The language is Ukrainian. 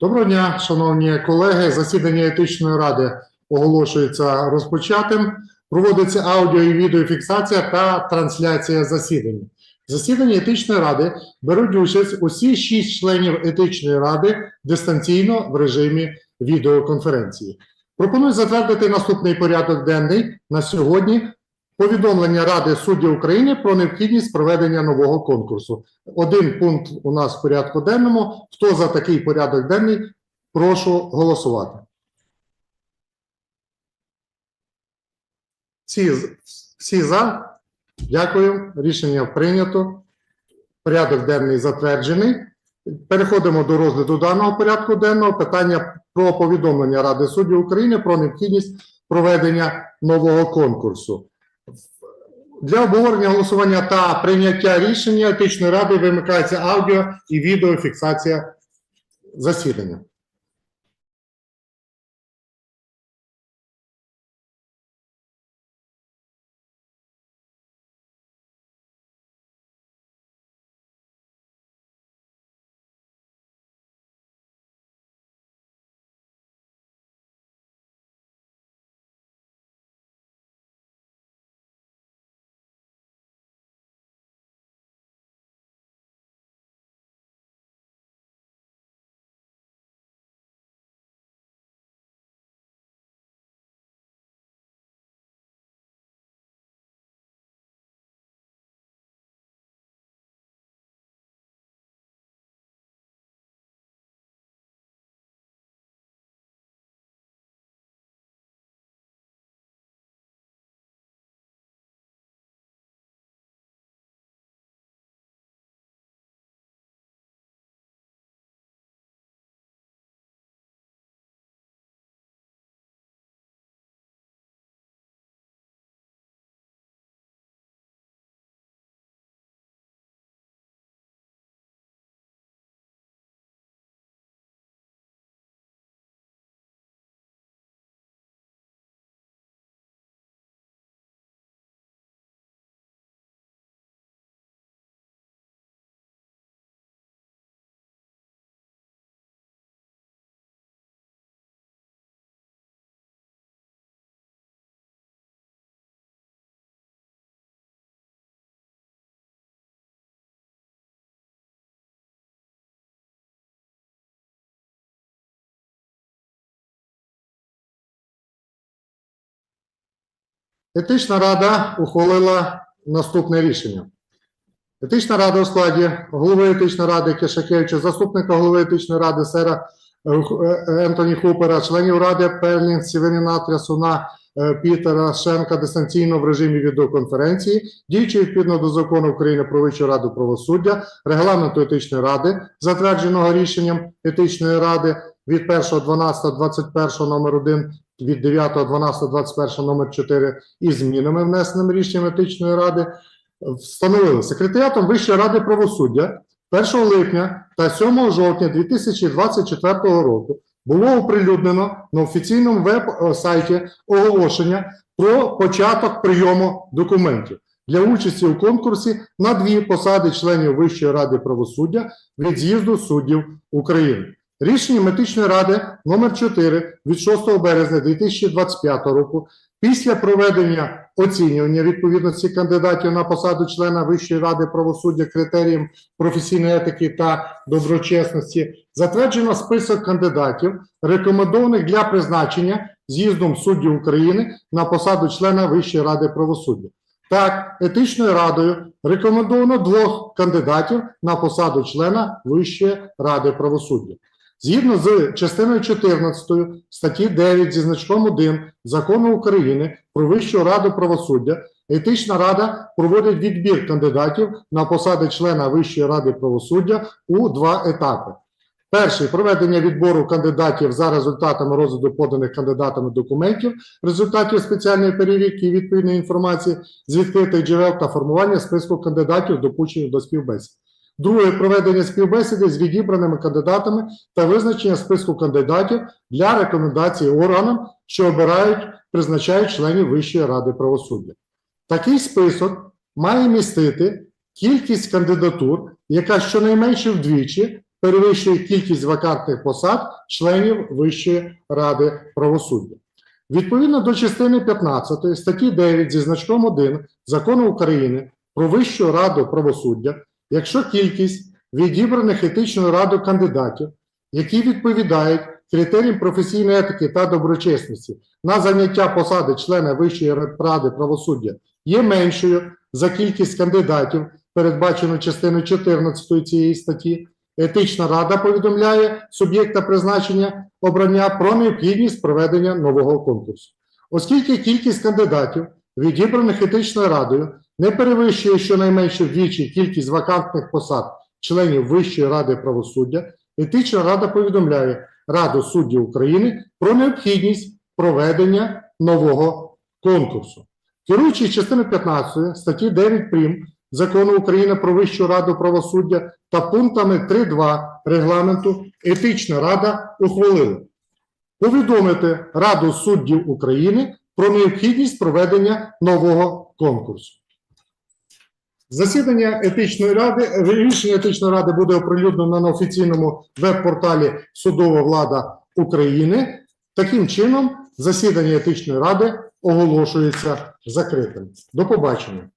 Доброго дня, шановні колеги. Засідання етичної ради оголошується розпочатим. Проводиться аудіо і відеофіксація та трансляція засідання. В засіданні етичної ради беруть участь усі шість членів етичної ради дистанційно в режимі відеоконференції. Пропоную затвердити наступний порядок денний на сьогодні. Повідомлення Ради суддів України про необхідність проведення нового конкурсу. Один пункт у нас в порядку денному. Хто за такий порядок денний, прошу голосувати. Всі, всі за. Дякую. Рішення прийнято. Порядок денний затверджений. Переходимо до розгляду даного порядку денного. Питання про повідомлення Ради суддів України про необхідність проведення нового конкурсу. Для обговорення голосування та прийняття рішення етичної ради вимикається аудіо і відеофіксація засідання. Етична рада ухвалила наступне рішення. Етична рада у складі голови етичної ради Кишакевича, заступника голови етичної ради Сера е, е, Ентоні Хупера, членів ради Перлін, Сіверіна Трясуна, е, Пітера Шенка дистанційно в режимі відеоконференції, діючи відповідно до закону України про Вищу раду правосуддя, регламенту етичної ради, затвердженого рішенням етичної ради від 1.12.21 номер 1 від 9.12.21 номер 4 і змінами, внесеними рішенням етичної ради, встановили секретаріатом Вищої ради правосуддя 1 липня та 7 жовтня 2024 року було оприлюднено на офіційному веб-сайті оголошення про початок прийому документів для участі у конкурсі на дві посади членів Вищої ради правосуддя від з'їзду суддів України. Рішенням етичної ради номер 4 від 6 березня 2025 року після проведення оцінювання відповідності кандидатів на посаду члена Вищої ради правосуддя критеріям професійної етики та доброчесності затверджено список кандидатів, рекомендованих для призначення з'їздом суддів України на посаду члена Вищої ради правосуддя. Так, етичною радою рекомендовано двох кандидатів на посаду члена Вищої ради правосуддя. Згідно з частиною 14 статті 9 зі значком 1 Закону України про Вищу раду правосуддя, етична рада проводить відбір кандидатів на посади члена Вищої ради правосуддя у два етапи. Перший проведення відбору кандидатів за результатами розгляду поданих кандидатами документів, результатів спеціальної перевірки і відповідної інформації з відкритих джерел та формування списку кандидатів, допущених до співбесід. Друге проведення співбесіди з відібраними кандидатами та визначення списку кандидатів для рекомендації органам, що обирають, призначають членів Вищої ради правосуддя. Такий список має містити кількість кандидатур, яка щонайменше вдвічі перевищує кількість вакантних посад членів Вищої ради правосуддя. Відповідно до частини 15 статті 9 зі значком 1 Закону України про Вищу раду правосуддя, якщо кількість відібраних етичною радою кандидатів, які відповідають критеріям професійної етики та доброчесності на заняття посади члена Вищої ради правосуддя, є меншою за кількість кандидатів, передбачену частиною 14 цієї статті, етична рада повідомляє суб'єкта призначення обрання про необхідність проведення нового конкурсу. Оскільки кількість кандидатів, відібраних етичною радою, не перевищує щонайменше вдвічі кількість вакантних посад членів Вищої ради правосуддя, етична рада повідомляє Раду суддів України про необхідність проведення нового конкурсу. Керуючись частиною 15 статті 9 прим. Закону України про Вищу раду правосуддя та пунктами 3.2 регламенту Етична рада ухвалила повідомити Раду суддів України про необхідність проведення нового конкурсу. Засідання етичної ради, рішення етичної ради буде оприлюднено на офіційному веб-порталі Судова влада України. Таким чином, засідання етичної ради оголошується закритим. До побачення.